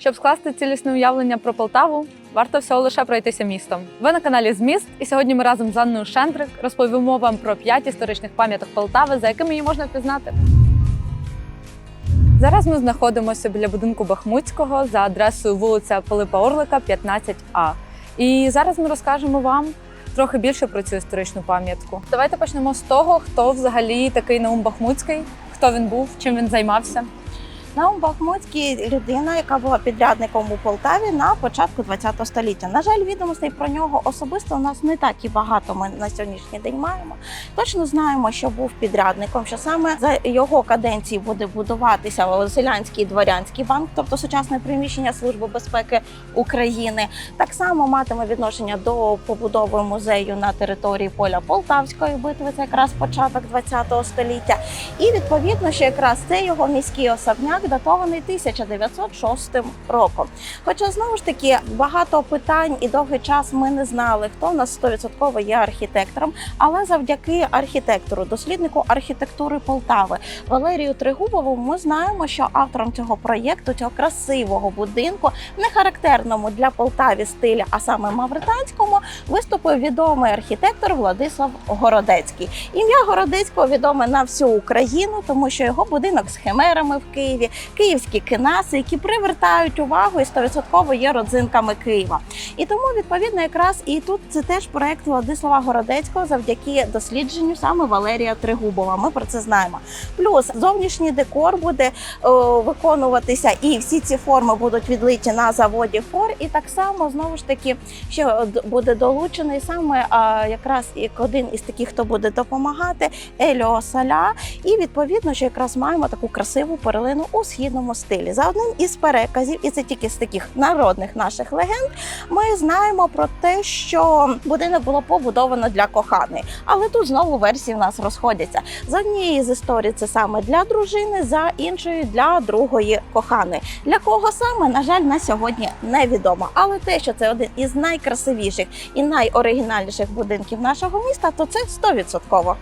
Щоб скласти цілісне уявлення про Полтаву, варто всього лише пройтися містом. Ви на каналі Зміст, і сьогодні ми разом з Анною Шендрик розповімо вам про п'ять історичних пам'яток Полтави, за якими її можна впізнати. Зараз ми знаходимося біля будинку Бахмутського за адресою вулиця Пилипа Орлика, 15А. І зараз ми розкажемо вам трохи більше про цю історичну пам'ятку. Давайте почнемо з того, хто взагалі такий Наум Бахмутський, хто він був, чим він займався. Наум Бахмутський людина, яка була підрядником у Полтаві на початку ХХ століття. На жаль, відомостей про нього особисто у нас не так і багато. Ми на сьогоднішній день маємо. Точно знаємо, що був підрядником, що саме за його каденції буде будуватися селянський і дворянський банк, тобто сучасне приміщення Служби безпеки України. Так само матиме відношення до побудови музею на території поля Полтавської битви. Це якраз початок ХХ століття. І відповідно, що якраз це його міський особняк датований 1906 роком. Хоча знову ж таки багато питань і довгий час ми не знали, хто в нас 100% є архітектором, але завдяки архітектору, досліднику архітектури Полтави Валерію Тригубову, ми знаємо, що автором цього проєкту, цього красивого будинку, не характерному для Полтаві стиля, а саме мавританському, виступив відомий архітектор Владислав Городецький. Ім'я Городецького відоме на всю Україну, тому що його будинок з химерами в Києві, київські кинаси, які привертають увагу і 100% є родзинками Києва. І тому відповідно якраз і тут це теж проект Владислава Городецького завдяки дослідженню саме Валерія Тригубова. Ми про це знаємо. Плюс зовнішній декор буде о, виконуватися, і всі ці форми будуть відлиті на заводі фор. І так само знову ж таки д- буде долучений саме а, якраз як один із таких, хто буде допомагати, Еліо Саля. І відповідно, що якраз маємо таку красиву перлину у східному стилі. За одним із переказів, і це тільки з таких народних наших легенд, ми знаємо про те, що будинок було побудовано для коханої. Але тут знову версії в нас розходяться. За однією з історій це саме для дружини, за іншою для другої коханої. Для кого саме, на жаль, на сьогодні невідомо. Але те, що це один із найкрасивіших і найоригінальніших будинків нашого міста, то це 100%.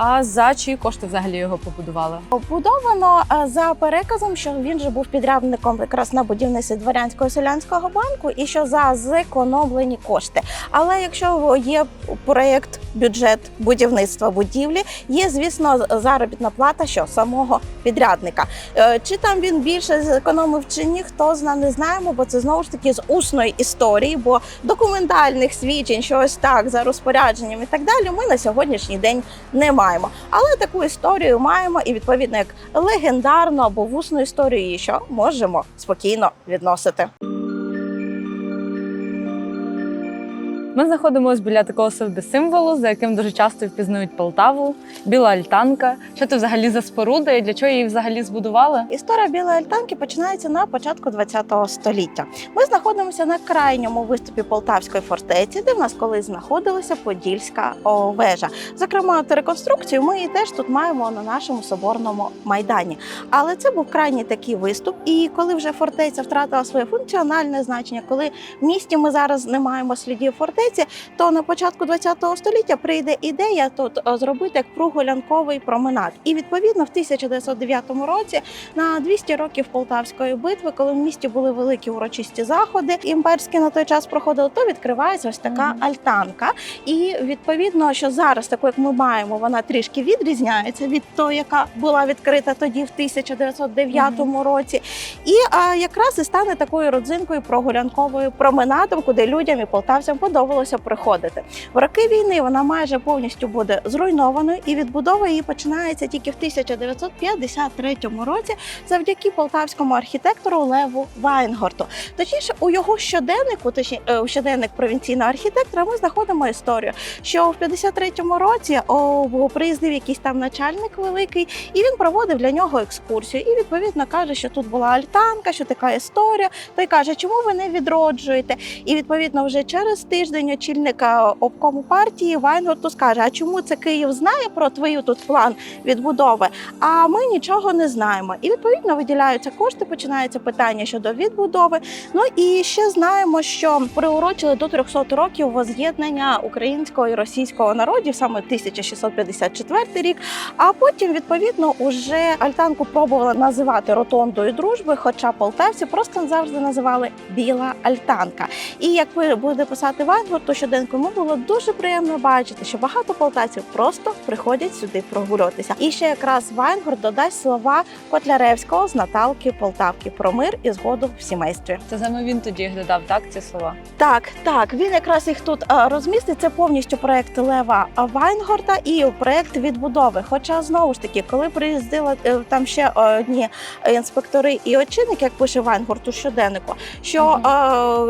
А за чиї кошти взагалі його побудували? Побудовано е, за переказом, що він же був підрядником якраз на будівництві дворянського селянського банку, і що за зекономлені кошти. Але якщо є проєкт, бюджет будівництва будівлі, є звісно заробітна плата, що самого підрядника. Е, Чи там він більше зекономив чи ні, хто зна, не знаємо, бо це знову ж таки з усної історії, бо документальних свідчень, що ось так за розпорядженням і так далі, ми на сьогоднішній день не маємо. Але таку історію маємо і відповідно як легендарну або вусну історію, що можемо спокійно відносити. Ми знаходимося біля такого символу, за яким дуже часто впізнають Полтаву, біла альтанка. Що це взагалі за споруда і для чого її взагалі збудували? Історія білої альтанки починається на початку ХХ століття. Ми знаходимося на крайньому виступі Полтавської фортеці, де в нас колись знаходилася Подільська вежа. Зокрема, реконструкцію ми теж тут маємо на нашому соборному майдані. Але це був крайній такий виступ. І коли вже фортеця втратила своє функціональне значення, коли в місті ми зараз не маємо слідів фортеці, то на початку ХХ століття прийде ідея тут зробити як прогулянковий променад. І відповідно в 1909 році на 200 років Полтавської битви, коли в місті були великі урочисті заходи, імперські на той час проходили, то відкривається ось така альтанка. І відповідно, що зараз, таку як ми маємо, вона трішки відрізняється від того, яка була відкрита тоді в 1909 році. І а, якраз і стане такою родзинкою прогулянковою променадом, куди людям і полтавцям подобалося приходити. В роки війни вона майже повністю буде зруйнованою, і відбудова її починається тільки в 1953 році завдяки полтавському архітектору Леву Вайнгорту. Точніше, у його щоденнику, точніше, у щоденник провінційного архітектора, ми знаходимо історію, що в 53-му році приїздив якийсь там начальник великий, і він проводив для нього екскурсію. І відповідно каже, що тут була альтанка, що така історія. Той каже, чому ви не відроджуєте? І відповідно вже через тиждень день очільник е, обкому партії Вайнгорту скаже: А чому це Київ знає про твою тут план відбудови? А ми нічого не знаємо. І відповідно виділяються кошти. Починається питання щодо відбудови. Ну і ще знаємо, що приурочили до 300 років воз'єднання українського і російського народів, саме 1654 рік. А потім, відповідно, уже альтанку пробували називати ротондою дружби, хоча полтавці просто завжди називали Біла Альтанка. І як ви буде писати Вайнгорд, то щоденку йому було дуже приємно бачити, що багато полтавців просто приходять сюди прогулюватися. І ще якраз Вайнгорд додасть слова Котляревського з Наталки Полтавки про мир і згоду в сімействі. Це саме він тоді додав, так, ці слова? Так, так, він якраз їх тут е, розмістить. Це повністю проект Лева Вайнгорта і проект відбудови. Хоча знову ж таки, коли приїздили е, там ще одні інспектори і очільники, як пише Вайнгорт у щоденнику, що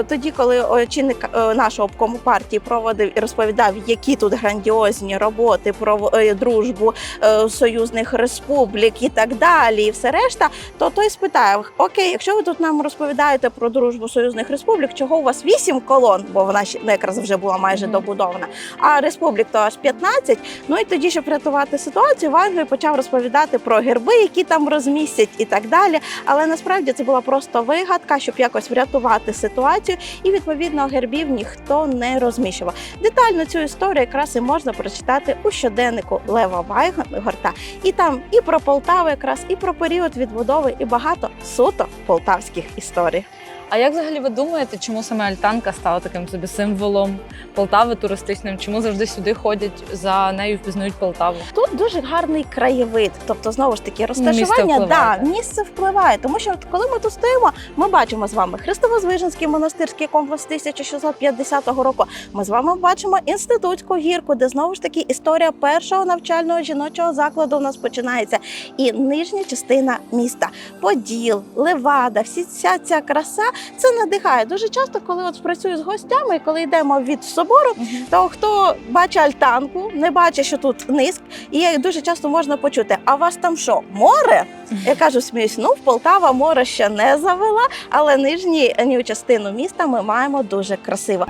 е, тоді, коли очільник нашого обкому партії проводив і розповідав, які тут грандіозні роботи про е, дружбу е, союзних республік і так далі, і все решта, то той спитає: Окей, якщо ви тут нам розповідаєте про дружбу союзних республік, чого у вас вісім колон, бо вона ще ну, якраз вже була майже добудована, а республік то аж 15. Ну і тоді, щоб рятувати ситуацію, Вангой почав розповідати про герби, які там розмістять, і так далі. Але насправді це була просто вигадка, щоб якось врятувати ситуацію, і відповідно гербів ніхто не розміщував. Детально цю історію якраз і можна прочитати у щоденнику Лева Вайгорта. І там і про Полтаву, якраз і про період відбудови, і багато суто полтавських історій. А як взагалі ви думаєте, чому саме Альтанка стала таким собі символом Полтави туристичним? Чому завжди сюди ходять за нею впізнають Полтаву? Тут дуже гарний краєвид, тобто знову ж таки розташування, впливає, да, місце впливає. Тому що коли ми тут стоїмо, ми бачимо з вами Христово-Звиженський монастирський комплекс 1650 року. Ми з вами бачимо інститутську гірку, де знову ж таки історія першого навчального жіночого закладу у нас починається. І нижня частина міста Поділ, Левада, всі ця ця краса це надихає. Дуже часто, коли от працюю з гостями, коли йдемо від собору, то хто бачить альтанку, не бачить, що тут низк, і дуже часто можна почути: а у вас там що, море? Я кажу, сміюсь, ну в Полтава море ще не завела, але нижню частину міста ми маємо дуже красиво.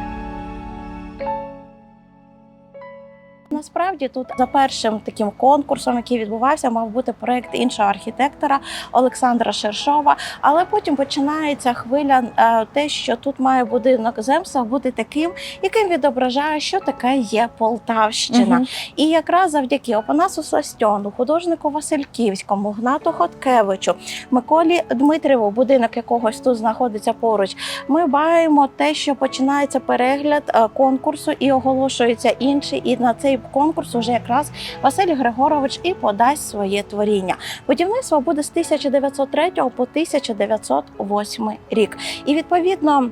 Насправді тут за першим таким конкурсом, який відбувався, мав бути проект іншого архітектора Олександра Шершова. Але потім починається хвиля, е, те, що тут має будинок земства бути таким, яким відображає, що таке є Полтавщина. Мгм. І якраз завдяки Опанасу Сластьону, художнику Васильківському, Гнату Хоткевичу, Миколі Дмитріву, будинок якогось тут знаходиться поруч. Ми бачимо те, що починається перегляд е, конкурсу і оголошується інший. І на цей конкурс уже якраз Василь Григорович і подасть своє творіння. Будівництво буде з 1903 по 1908 рік. І відповідно.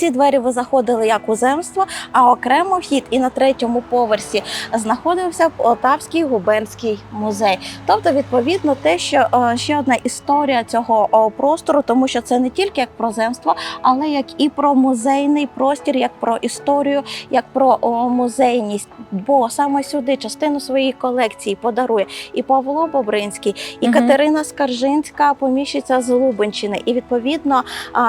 Ці двері ви заходили як у земство, а окремо вхід і на третьому поверсі знаходився Полтавський губернський музей. Тобто, відповідно, те, що е, ще одна історія цього простору, тому що це не тільки як про земство, але як і про музейний простір, як про історію, як про музейність. Бо саме сюди частину своєї колекції подарує і Павло Бобринський, і Мгм. Катерина Скаржинська, поміщиця з Лубенщини. І відповідно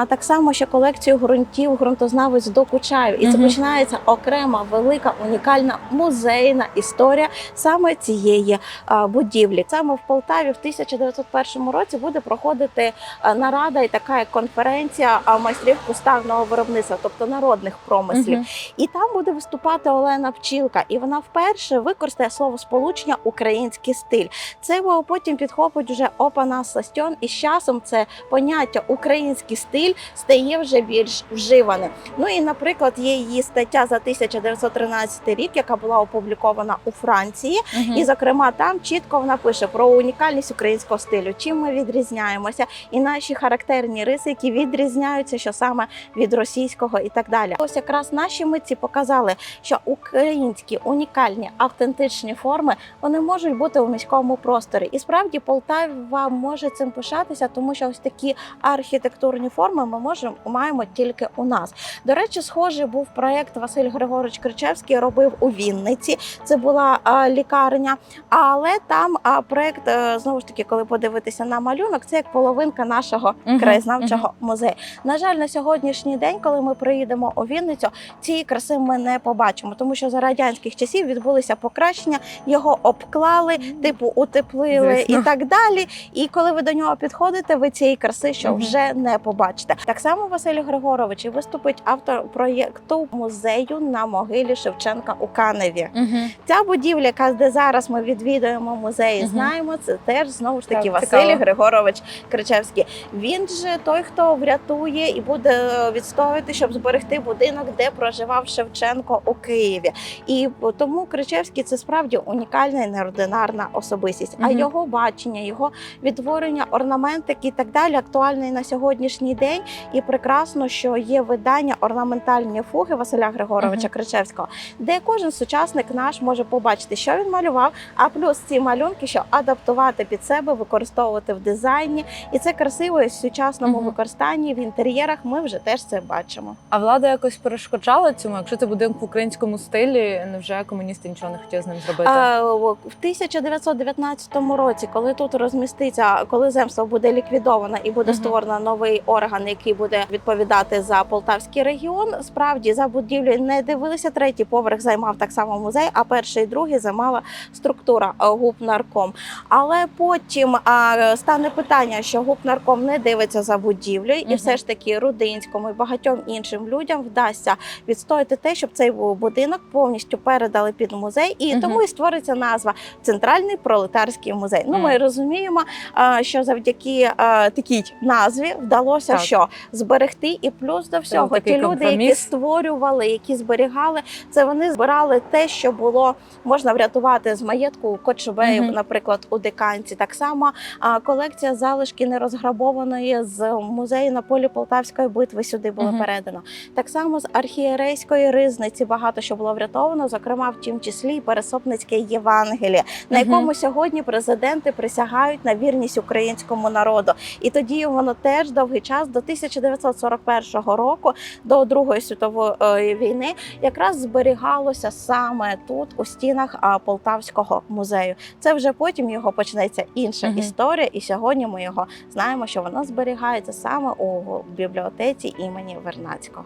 так само ще колекцію ґрунтів ґрунтознавець докучаю. І це починається окрема велика унікальна музейна історія саме цієї а, будівлі. Саме в Полтаві в 1901 році буде проходити а, нарада і така конференція а, майстрів кустарного виробництва, тобто народних промислів. Мгм. І там буде виступати Олена Пчілка, і вона вперше використає слово сполучення український стиль. Це його потім підхопить вже Опанас Ластьон, і з часом це поняття український стиль стає вже більш вживане. Ну і, наприклад, є її стаття за 1913 рік, яка була опублікована у Франції. Мгм. І, зокрема, там чітко вона пише про унікальність українського стилю, чим ми відрізняємося, і наші характерні риси, які відрізняються, що саме від російського, і так далі. Ось якраз наші митці показали, що українські унікальні автентичні форми вони можуть бути у міському просторі. І справді Полтава може цим пишатися, тому що ось такі архітектурні форми ми можемо маємо тільки у нас. До речі, схожий був проєкт Василь Григорович Кричевський робив у Вінниці. Це була лікарня, але там а, проєкт, е, знову ж таки, коли подивитися на малюнок, це як половинка нашого Мгм, краєзнавчого музею. На жаль, на сьогоднішній день, коли ми приїдемо у Вінницю, цієї краси ми не побачимо, тому що за радянських часів відбулися покращення, його обклали, типу утеплили Звісно. і так далі. І коли ви до нього підходите, ви цієї краси що Мгм. вже не побачите. Так само Василь Григорович і виступить автор проєкту музею на могилі Шевченка у Каневі. Мгм. Ця будівля, яка де зараз ми відвідуємо музей, і Мгм. знаємо, це теж знову ж таки Так, Василь цікаво. Григорович Кричевський. Він же той, хто врятує і буде відстоювати, щоб зберегти будинок, де проживав Шевченко у Києві. І тому Кричевський це справді унікальна і неординарна особистість. А його бачення, його відтворення, орнаментики і так далі актуальний на сьогоднішній день. І прекрасно, що є видання орнаментальні фуги Василя Григоровича Мгм. Кричевського, де кожен сучасник наш може побачити, що він малював. А плюс ці малюнки, що адаптувати під себе, використовувати в дизайні, і це красиво і в сучасному Мгм. використанні в інтер'єрах. Ми вже теж це бачимо. А влада якось перешкоджала цьому, якщо це будинок в українському стилі, невже комуністи нічого не хотіли з ним зробити? А, в 1919 році, коли тут розміститься, коли земство буде ліквідовано і буде Мгм. створено новий орган, який буде відповідати за Полтавський регіон, справді за будівлею не дивилися. Третій поверх займав так само музей, а перший і другий займала структура а, губнарком. Але потім а, стане питання, що губнарком не дивиться за будівлею, і Мгм. все ж таки Рудинському і багатьом іншим людям вдасться відстояти те, щоб цей будинок повністю передали під музей, і Мгм. тому і створиться назва Центральний пролетарський музей. Ну, ми розуміємо, а, що завдяки а, такій назві вдалося Так. що зберегти, і плюс до всього такий ті люди, які створювали, які зберігали, це вони збирали те, що було можна врятувати з маєтку Кочубеїв, Мгм. наприклад, у диканці. Так само колекція залишки нерозграбованої з музею на полі Полтавської битви сюди було Мгм. передано. Так само з архієрейської ризниці багато що було врятовано, зокрема в тім числі і Пересопницьке Євангеліє, на Мгм. якому сьогодні президенти присягають на вірність українському народу. І тоді воно теж довгий час до 1941 року, до Другої світової е, війни, якраз зберігалося саме тут, у стінах Полтавського музею. Це вже потім його почнеться інша Мгм. історія, і сьогодні ми його знаємо, що воно зберігається саме у бібліотеці імені Вернацького.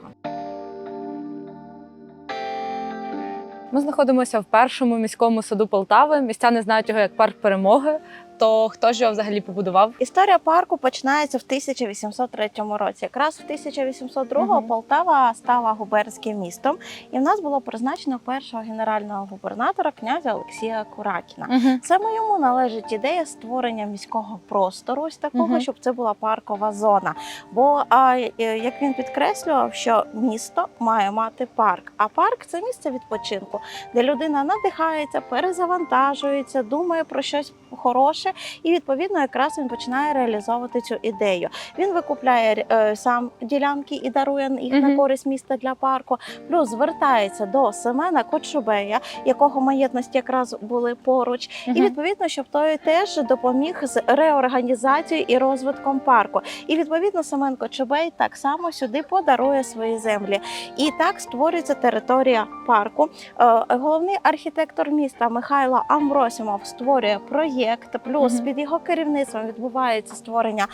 Ми знаходимося в першому міському саду Полтави. Містяни знають його як парк перемоги. То хто ж його взагалі побудував? Історія парку починається в 1803 році. Якраз в 1802 Мгм. Полтава стала губернським містом, і в нас було призначено першого генерального губернатора князя Олексія Куракіна. Угу. Саме йому належить ідея створення міського простору, ось такого, Мгм. щоб це була паркова зона. Бо а, е, як він підкреслював, що місто має мати парк, а парк це місце відпочинку, де людина надихається, перезавантажується, думає про щось хороше, і відповідно якраз він починає реалізовувати цю ідею. Він викупляє е, сам ділянки і дарує їх на користь міста для парку. Плюс звертається до Семена Кочубея, якого маєтності якраз були поруч, і відповідно, щоб той теж допоміг з реорганізацією і розвитком парку. І відповідно Семен Кочубей так само сюди подарує свої землі. І так створюється територія парку. Е, Головний архітектор міста Михайло Амбросімов створює проєкт. Плюс Мгм. під його керівництвом відбувається створення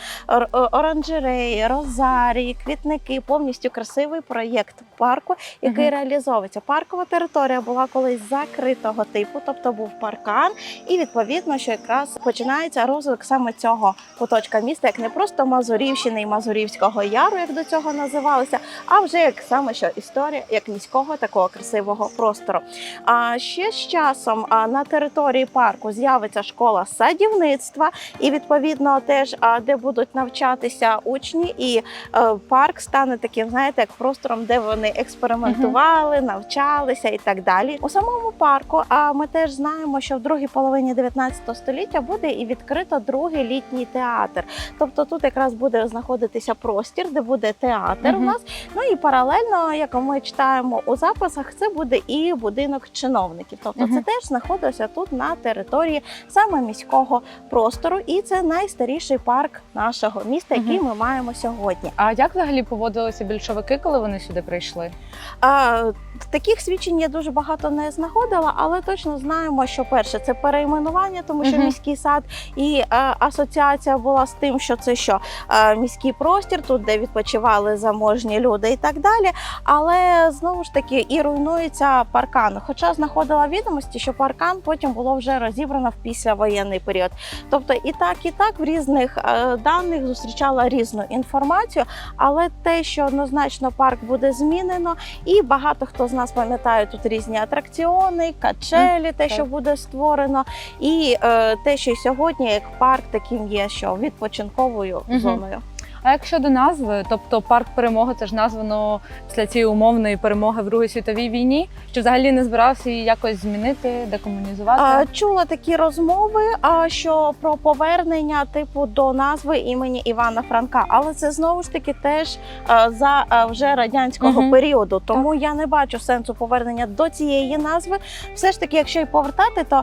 оранжереї, розарії, квітники. Повністю красивий проєкт парку, який Мгм. реалізовується. Паркова територія була колись закритого типу, тобто був паркан, і відповідно, що якраз починається розвиток саме цього куточка міста, як не просто Мазурівщини і Мазурівського яру, як до цього називалося, а вже як саме що історія як міського такого красивого простору. А ще з часом на території парку з'явиться школа садівництва, і відповідно теж а, де будуть навчатися учні, і е, парк стане таким, знаєте, як простором, де вони експериментували, навчалися і так далі. У самому парку, а ми теж знаємо, що в другій половині 19 століття буде і відкрито другий літній театр. Тобто тут якраз буде знаходитися простір, де буде театр у нас, Ну і паралельно, як ми читаємо у записах, це буде і будинок чиновників. Тобто, це теж знаходиться тут на території саме міського простору, і це найстаріший парк нашого міста, який ми маємо сьогодні. А як взагалі поводилися більшовики, коли вони сюди прийшли? А, таких свідчень я дуже багато не знаходила, але точно знаємо, що перше це перейменування, тому що міський сад і е, асоціація була з тим, що це що е, міський простір, тут де відпочивали заможні люди і так далі. Але знову ж таки і руйнується паркан. Хоча знаходила відомості, що паркан потім було вже розібрано в післявоєнний період. Тобто і так, і так в різних е, даних зустрічала різну інформацію, але те, що однозначно парк буде змінено, і багато хто з нас пам'ятає тут різні атракціони, качелі, те, що буде створено, і е, те, що сьогодні як парк таким є, що відпочинковою зоною. А як щодо назви, тобто парк перемоги, це ж названо після цієї умовної перемоги в Другій світовій війні, що взагалі не збирався її якось змінити, декомунізувати. А, чула такі розмови, а що про повернення типу до назви імені Івана Франка, але це знову ж таки теж а, за а, вже радянського Мгм. періоду. Тому я не бачу сенсу повернення до цієї назви. Все ж таки, якщо й повертати, то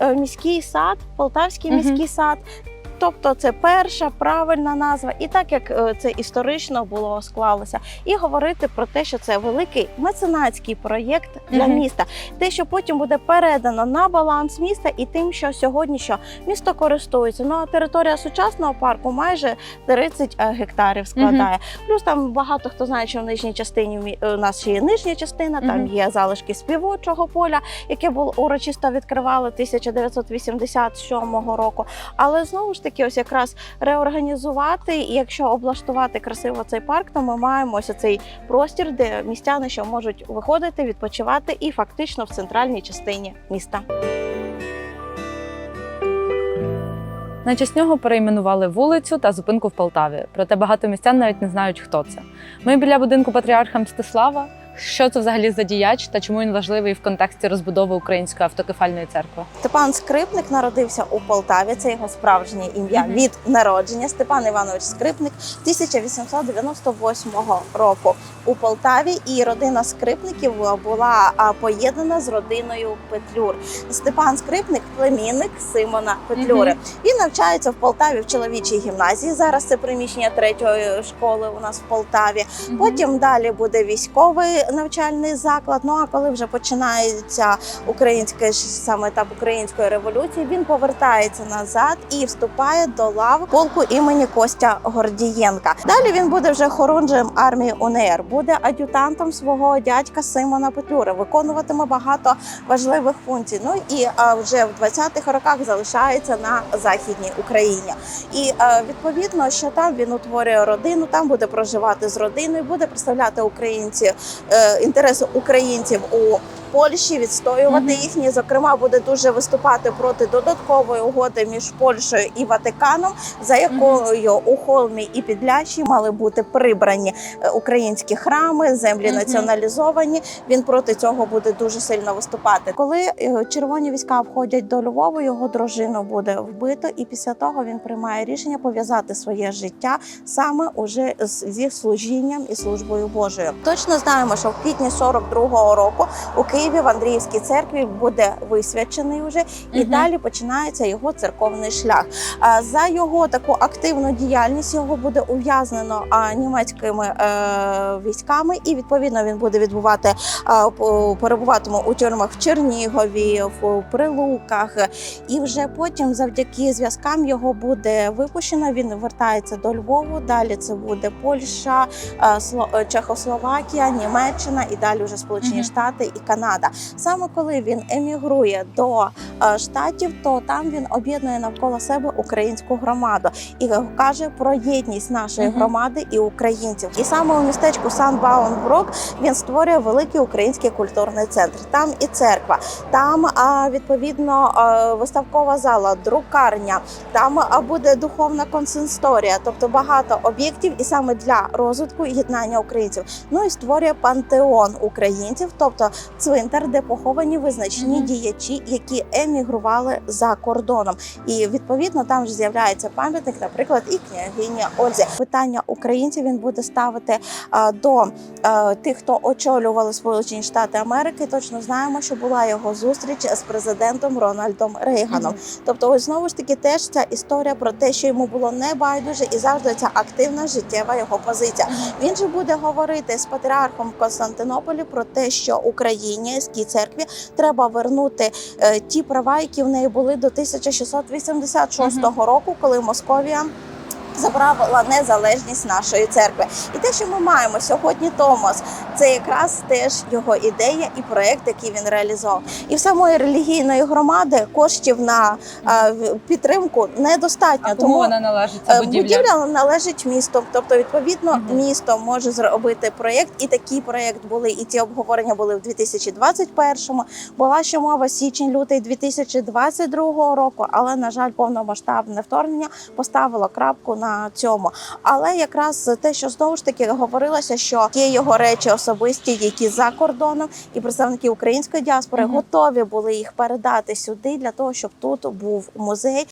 е, міський сад, Полтавський Мгм. міський сад. Тобто це перша правильна назва, і так як е, це історично було склалося, і говорити про те, що це великий меценатський проєкт для міста, те, що потім буде передано на баланс міста, і тим, що сьогодні що місто користується. Ну а територія сучасного парку майже 30 е, гектарів складає. Плюс там багато хто знає, що в нижній частині е, у нас ще є нижня частина, там є залишки співочого поля, яке було урочисто відкривали 1987 року. Але знову ж таки, ось якраз реорганізувати, і якщо облаштувати красиво цей парк, то ми маємо ось цей простір, де містяни що можуть виходити, відпочивати і фактично в центральній частині міста. На честь нього перейменували вулицю та зупинку в Полтаві. Проте багато містян навіть не знають, хто це. Ми біля будинку патріарха Мстислава. Що це взагалі за діяч та чому він важливий в контексті розбудови української автокефальної церкви? Степан Скрипник народився у Полтаві. Це його справжнє ім'я від народження. Степан Іванович Скрипник 1898 року у Полтаві. І родина Скрипників була поєднана з родиною Петлюр. Степан Скрипник племінник Симона Петлюри. Він навчається в Полтаві в чоловічій гімназії. Зараз це приміщення третьої школи у нас в Полтаві. Потім далі буде військовий навчальний заклад. Ну а коли вже починається українське саме етап української революції, він повертається назад і вступає до лав полку імені Костя Гордієнка. Далі він буде вже хорунжем армії УНР, буде ад'ютантом свого дядька Симона Петлюри, виконуватиме багато важливих функцій. Ну і а, вже в 20-х роках залишається на західній Україні. І е, відповідно, що там він утворює родину, там буде проживати з родиною, буде представляти українці е, інтереси українців у Польщі, відстоювати Мгм. їхні. Зокрема, буде дуже виступати проти додаткової угоди між Польщею і Ватиканом, за якою у Холмі і Підлящі мали бути прибрані е, українські храми, землі Мгм. націоналізовані. Він проти цього буде дуже сильно виступати. Коли е, червоні війська входять до Львова, його дружину буде вбито, і після того він приймає рішення пов'язати своє життя саме уже зі служінням і службою Божою. Точно знаємо, що в квітні 42-го року у Києві в Андріївській церкві буде висвячений уже, і Мгм. далі починається його церковний шлях. За його таку активну діяльність його буде ув'язнено німецькими е, військами, і відповідно він буде відбувати перебуватиме у тюрмах в Чернігові, в Прилуках. І вже потім, завдяки зв'язкам, його буде випущено. Він вертається до Львову. Далі це буде Польща, е, Чехословакія, Німеччина і далі вже Сполучені Мгм. Штати і Канада. Саме коли він емігрує до е, штатів, то там він об'єднує навколо себе українську громаду і каже про єдність нашої громади і українців. І саме у містечку Сан-Баунброк він створює великий український культурний центр. Там і церква, там відповідно виставкова зала, друкарня, там буде духовна консисторія, тобто багато об'єктів, і саме для розвитку і єднання українців. Ну і створює пантеон українців, тобто цвинтар, де поховані визначні Мгм. діячі, які емігрували за кордоном. І відповідно там ж з'являється пам'ятник, наприклад, і княгиня Ользі. Питання українців він буде ставити а, до е, тих, хто очолювали Сполучені Штати Америки, точно знаємо, що була його зустріч з президентом Рональдом Рейганом. Тобто, ось знову ж таки, теж ця історія про те, що йому було не байдуже, і завжди ця активна життєва його позиція. Він же буде говорити з патріархом Константинополі про те, що Українській церкві треба вернути е, ті права, які в неї були до 1686 року, коли Московія. Забрала незалежність нашої церкви, і те, що ми маємо сьогодні, Томас, це якраз теж його ідея і проект, який він реалізував. І в самої релігійної громади коштів на підтримку недостатньо. А кому вона належить Е, будівля? Будівля належить місту, тобто відповідно Мгм. місто може зробити проєкт, і такий проєкт були, і ті обговорення були в 2021-му. Була ще мова січень-лютий 2022 року, але на жаль, повномасштабне вторгнення поставило крапку на цьому. Але якраз те, що знову ж таки говорилося, що є його речі особисті, які за кордоном, і представники української діаспори угу. готові були їх передати сюди для того, щоб тут був музей.